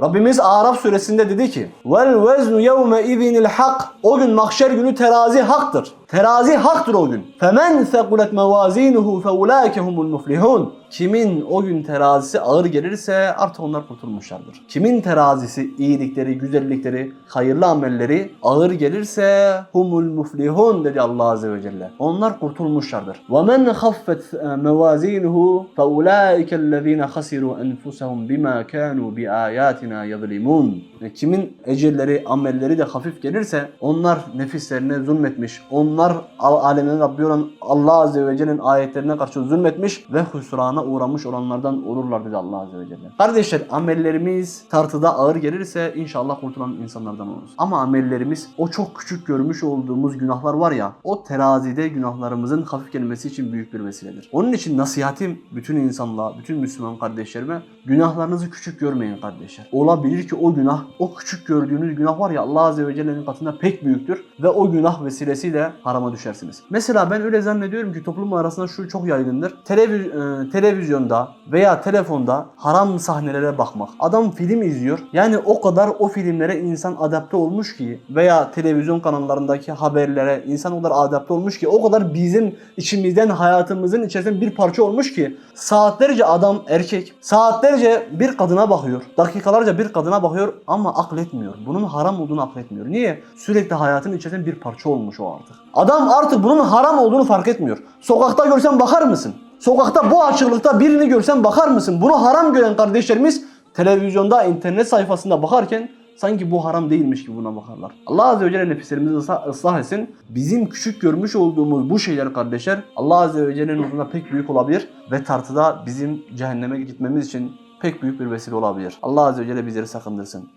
Rabbimiz Araf suresinde dedi ki Vel veznu yevme izinil hak O gün mahşer günü terazi haktır. Terazi haktır o gün. Femen sekulet mevazinuhu feulaike humul muflihun. Kimin o gün terazisi ağır gelirse artık onlar kurtulmuşlardır. Kimin terazisi iyilikleri, güzellikleri, hayırlı amelleri ağır gelirse humul muflihun dedi Allah azze ve celle. Onlar kurtulmuşlardır. Ve men khaffet e, mevazinuhu feulaike ellezine hasiru enfusahum bima kanu bi ayatina yazlimun. Kimin ecelleri, amelleri de hafif gelirse onlar nefislerine zulmetmiş. Onlar al- alemin Rabbi olan Allah Azze ve Celle'nin ayetlerine karşı zulmetmiş ve hüsrana uğramış olanlardan olurlar dedi Allah Azze ve Celle. Kardeşler amellerimiz tartıda ağır gelirse inşallah kurtulan insanlardan oluruz. Ama amellerimiz o çok küçük görmüş olduğumuz günahlar var ya o terazide günahlarımızın hafif gelmesi için büyük bir vesiledir. Onun için nasihatim bütün insanlığa, bütün Müslüman kardeşlerime günahlarınızı küçük görmeyin kardeşler. Olabilir ki o günah, o küçük gördüğünüz günah var ya Allah Azze ve Celle'nin katında pek büyüktür ve o günah vesilesiyle harama düşersiniz. Mesela ben öyle zannediyorum ki toplum arasında şu çok yaygındır. Televiz- e, televizyonda veya telefonda haram sahnelere bakmak. Adam film izliyor. Yani o kadar o filmlere insan adapte olmuş ki veya televizyon kanallarındaki haberlere insan o kadar adapte olmuş ki o kadar bizim içimizden hayatımızın içerisinde bir parça olmuş ki saatlerce adam erkek saatlerce bir kadına bakıyor. Dakikalarca bir kadına bakıyor ama akletmiyor. Bunun haram olduğunu akletmiyor. Niye? Sürekli hayatın içerisinde bir parça olmuş o artık. Adam artık bunun haram olduğunu fark etmiyor. Sokakta görsen bakar mısın? Sokakta bu açıklıkta birini görsen bakar mısın? Bunu haram gören kardeşlerimiz televizyonda, internet sayfasında bakarken sanki bu haram değilmiş gibi buna bakarlar. Allah Azze ve Celle nefislerimizi ıslah, ıslah etsin. Bizim küçük görmüş olduğumuz bu şeyler kardeşler Allah Azze ve Celle'nin huzurunda pek büyük olabilir ve tartıda bizim cehenneme gitmemiz için pek büyük bir vesile olabilir. Allah Azze ve Celle bizleri sakındırsın.